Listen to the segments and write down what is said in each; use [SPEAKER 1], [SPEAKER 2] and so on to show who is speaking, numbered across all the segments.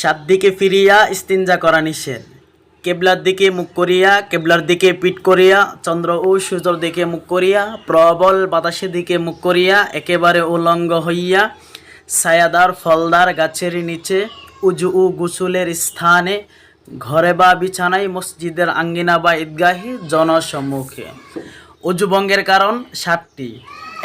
[SPEAKER 1] সাত দিকে ফিরিয়া ইস্তিনজা করা নিষেধ। কেবলার দিকে মুখ করিয়া, কেবলার দিকে পিঠ করিয়া, চন্দ্র ও সূর্যর দিকে মুখ করিয়া, প্রবল বাতাসের দিকে মুখ করিয়া, একেবারে উলঙ্গ হইয়া, ছায়াদার ফলদার গাছের নিচে, উজু ও গুসুলের স্থানে, ঘরে বা বিছানায়, মসজিদের আঙ্গিনা বা ঈদগাহে, জনসম্মুখে। উজুবঙ্গের কারণ সাতটি।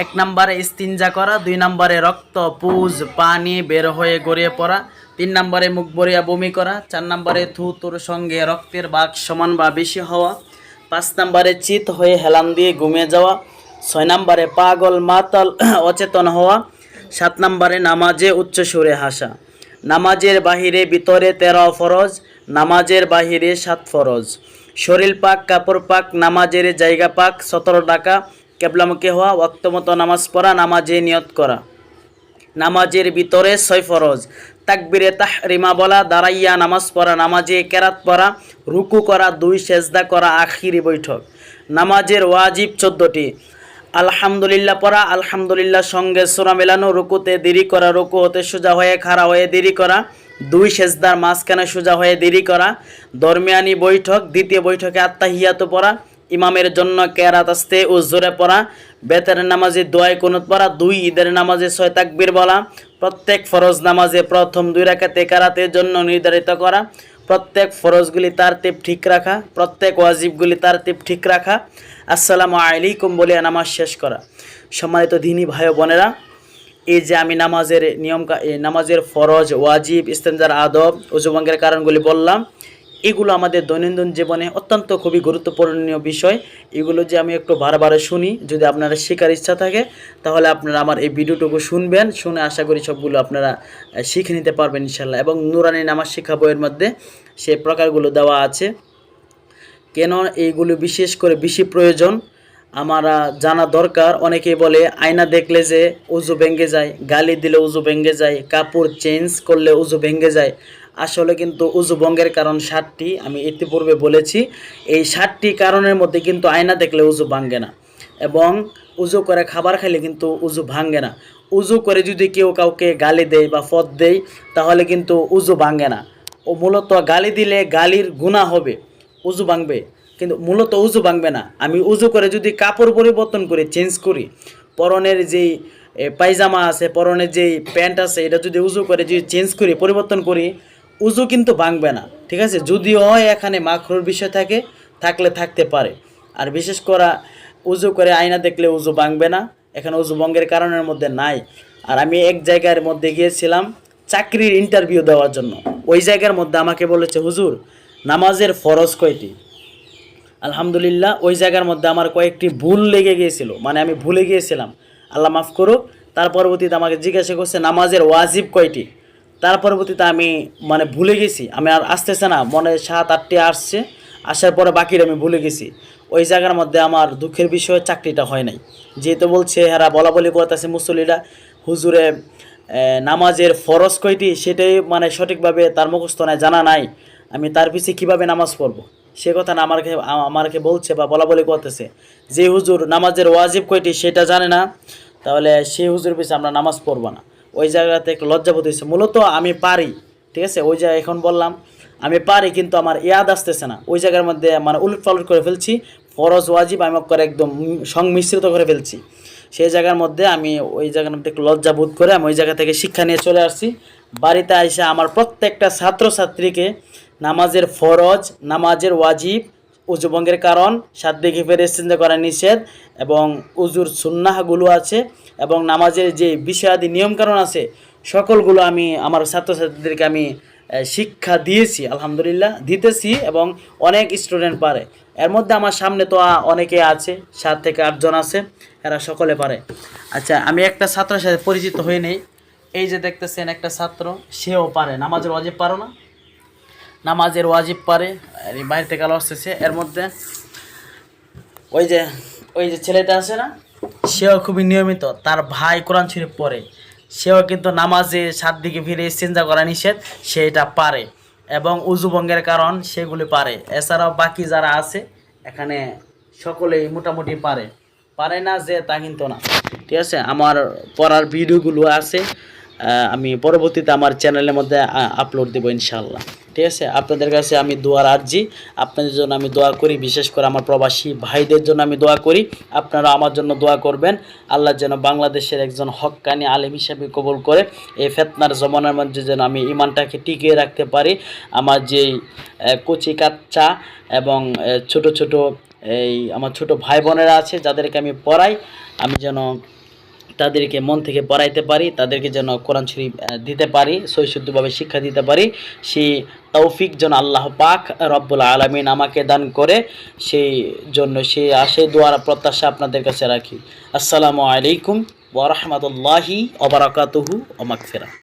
[SPEAKER 1] এক নম্বরে ইস্তিনজা করা, দুই নম্বরে রক্ত, পুজ, পানি বের হয়ে গড়িয়ে পড়া তিন নম্বরে মুখ বরিয়া বমি করা, চার নম্বরে থুতুর সঙ্গে রক্তের বাঘ সমান বা বেশি হওয়া, পাঁচ নম্বরে চিত হয়ে হেলান দিয়ে ঘুমিয়ে যাওয়া, ছয় নম্বরে পাগল মাতাল অচেতন হওয়া, সাত নম্বরে নামাজে উচ্চ সুরে হাসা। নামাজের বাহিরে ভিতরে তেরো ফরজ, নামাজের বাহিরে সাত ফরজ। শরীর পাক, কাপড় পাক, নামাজের জায়গা পাক, সতেরো টাকা কেবলামুখী হওয়া অক্তমত নামাজ পড়া, নামাজে নিয়ত করা। নামাজের ভিতরে ছয় ফরজ তাকবিরে তাহরিমা বলা, দাঁড়াইয়া নামাজ পড়া, নামাজে কেরাত পড়া, রুকু করা, দুই সেজদা করা, আখিরি বৈঠক। নামাজের ওয়াজিব চোদ্দটি। আলহামদুলিল্লাহ পড়া, আলহামদুলিল্লাহ সঙ্গে সোনা মেলানো, রুকুতে দেরি করা, রুকু হতে সোজা হয়ে খাড়া হয়ে দেরি করা, দুই সেজদার মাঝখানে সোজা হয়ে দেরি করা, দরমিয়ানি বৈঠক, দ্বিতীয় বৈঠকে আত্মাহিয়াত পড়া ইমামের জন্য কেরাত আসতে ও জোরে পড়া, বেতের নামাজে দোয়াই কুনুত পড়া, দুই ঈদের নামাজে ছয় তাকবীর বলা, প্রত্যেক ফরজ নামাজে প্রথম দুই রাকাতে কেরাতের জন্য নির্ধারিত করা, প্রত্যেক ফরজগুলি তার তেপ ঠিক রাখা, প্রত্যেক ওয়াজিবগুলি তার তেপ ঠিক রাখা। আসসালামু আলাইকুম বলে নামাজ শেষ করা। সম্মানিত দিনী ভাই বোনেরা, এই যে আমি নামাজের নিয়ম নামাজের ফরজ, ওয়াজিব ইস্তেঞ্জার আদব উজুবঙ্গের কারণগুলি বললাম এগুলো আমাদের দৈনন্দিন জীবনে অত্যন্ত খুবই গুরুত্বপূর্ণ বিষয়। এগুলো যে আমি একটু বারবার শুনি, যদি আপনারা শেখার ইচ্ছা থাকে, তাহলে আপনারা আমার এই ভিডিওটুকু শুনবেন, শুনে আশা করি সবগুলো আপনারা শিখে নিতে পারবেন ইনশাল্লাহ এবং নুরানি নামাজ শিক্ষা বইয়ের মধ্যে সে প্রকারগুলো দেওয়া আছে। কেন এইগুলো বিশেষ করে বেশি প্রয়োজন? আমারা জানা দরকার। অনেকেই বলে, আয়না দেখলে যে উজু ভেঙে যায়, গালি দিলে উজু ভেঙে যায়, কাপড় চেঞ্জ করলে উজু ভেঙে যায়। আসলে কিন্তু উজু ভঙ্গের কারণ ষাটটি আমি ইতিপূর্বে বলেছি, এই ষাটটি কারণের মধ্যে কিন্তু আয়না দেখলে উজু ভাঙ্গে না এবং উজু করে খাবার খাইলে কিন্তু উজু ভাঙ্গে না। উজু করে যদি কেউ কাউকে গালি দেয় বা ফদ দেয়, তাহলে কিন্তু উজু ভাঙ্গে না। ও মূলত গালি দিলে গালির গুণা হবে, উজু ভাঙবে। কিন্তু মূলত উজু ভাঙবে না। আমি উজু করে যদি কাপড় পরিবর্তন করি, চেঞ্জ করি, পরনের যেই পায়জামা আছে, পরনের যেই প্যান্ট আছে, এটা যদি উজু করে যদি চেঞ্জ করি, পরিবর্তন করি উজু কিন্তু ভাঙবে না, ঠিক আছে? যদিও এখানে মাখরুর বিষয় থাকে, থাকলে থাকতে পারে। আর বিশেষ করা উজু করে আয়না দেখলে উজু ভাঙবে না, এখানে উজু ভঙ্গের কারণের মধ্যে নাই। আর আমি এক জায়গার মধ্যে গিয়েছিলাম চাকরির ইন্টারভিউ দেওয়ার জন্য। ওই জায়গার মধ্যে আমাকে বলেছে, হুজুর, নামাজের ফরজ কয়টি? আলহামদুলিল্লাহ, ওই জায়গার মধ্যে আমার কয়েকটি ভুল লেগে গিয়েছিল। মানে আমি ভুলে গিয়েছিলাম। আল্লাহ মাফ করুক, তার পরবর্তীতে আমাকে জিজ্ঞাসা করছে, নামাজের ওয়াজিব কয়টি? তার পরবর্তীতে আমি মানে ভুলে গেছি। আমি আর আসতেছে না, মনে সাত আটটি আসছে। আসার পরে বাকিটা আমি ভুলে গেছি। ওই জায়গার মধ্যে আমার দুঃখের বিষয়ে চাকরিটা হয় নাই। যেহেতু বলছে, হেরা বলা বলি করতেছে মুসল্লিরা, হুজুরে নামাজের ফরজ কয়টি সেটাই মানে সঠিকভাবে তার মুখস্থ নাই, জানা নাই। আমি তার পিছে কীভাবে নামাজ পড়ব? সে কথা না আমাকে আমাকে বলছে বা বলা বলি করতেছে। যে হুজুর নামাজের ওয়াজিব কয়টি সেটা জানে না, তাহলে সেই হুজুর পিছে আমরা নামাজ পড়ব না। ওই জায়গাতে একটু লজ্জাবোধ হয়েছে। মূলত আমি পারি, ঠিক আছে? ওই জায়গায় এখন বললাম, আমি পারি কিন্তু আমার ইয়াদ আসতেছে না। ওই জায়গার মধ্যে মানে উলট পালট করে ফেলছি, ফরজ, ওয়াজিব, আমি করে একদম সংমিশ্রিত করে ফেলছি। সেই জায়গার মধ্যে আমি ওই জায়গার মধ্যে একটু লজ্জা বোধ করে আমি ওই জায়গা থেকে শিক্ষা নিয়ে চলে আসছি। বাড়িতে এসে আমার প্রত্যেকটা ছাত্রছাত্রীকে নামাজের ফরজ, নামাজের ওয়াজিব উজুবঙ্গের কারণ সাত দিকে ফেরে চিন্তা করা নিষেধ এবং উজুর সুন্নাহগুলো আছে এবং নামাজের যে বিষয়াদি নিয়মকানুন আছে, সকলগুলো আমি আমার ছাত্রছাত্রীদেরকে আমি শিক্ষা দিয়েছি, আলহামদুলিল্লাহ, দিতেছি এবং অনেক স্টুডেন্ট পারে। এর মধ্যে আমার সামনে তো অনেকে আছে, সাত থেকে আটজন আছে, এরা সকলে পারে। আচ্ছা আমি একটা ছাত্রের সাথে পরিচিত হয়ে নেই। এই যে দেখতেছেন একটা ছাত্র, সেও পারে, নামাজের অজেব পারো না। নামাজের ওয়াজিব পারে বাইরে থেকে আলো আসতেছে। এর মধ্যে ওই যে ওই যে ছেলেটা আছে না, সেও খুবই নিয়মিত, তার ভাই কোরআন শরীফ পড়ে। সেও কিন্তু নামাজে সাত দিকে ফিরে চিন্তা করা নিষেধ সে এটা পারে। এবং উজুবঙ্গের কারণ সেগুলি পারে। এছাড়াও বাকি যারা আছে, এখানে সকলেই মোটামুটি পারে। পারে না যে তা কিন্তু না। ঠিক আছে, আমার পড়ার ভিডিওগুলো আছে আমি পরবর্তীতে আমার চ্যানেলের মধ্যে আপলোড দেবো ইনশাল্লাহ ঠিক আছে? আপনাদের কাছে আমি দোয়ার আর্জি, আপনাদের জন্য আমি দোয়া করি, বিশেষ করে আমার প্রবাসী ভাইদের জন্য আমি দোয়া করি। আপনারা আমার জন্য দোয়া করবেন। আল্লাহ যেন বাংলাদেশের একজন হক্কানি আলেম হিসাবে কবুল করে, এই ফেতনার জমানার মধ্যে যেন আমি ইমানটাকে টিকিয়ে রাখতে পারি। আমার যেই কচি কাচ্চা এবং ছোট ছোট, এই, আমার ছোট ভাই বোনেরা আছে, যাদেরকে আমি পড়াই, আমি যেন তাদেরকে মন থেকে পড়াইতে পারি, তাদেরকে যেন কোরআন শরীফ দিতে পারি সৈশুদ্ধভাবে শিক্ষা দিতে পারি, সেই তৌফিক যেন আল্লাহ পাক রব্বুল আলমিন আমাকে দান করে, সেই জন্য সে আসে দোয়ার প্রত্যাশা আপনাদের কাছে রাখি। আসসালামু আলাইকুম ওরহমতুল্লাহি ওবরাকাতহু ওমাকফেরা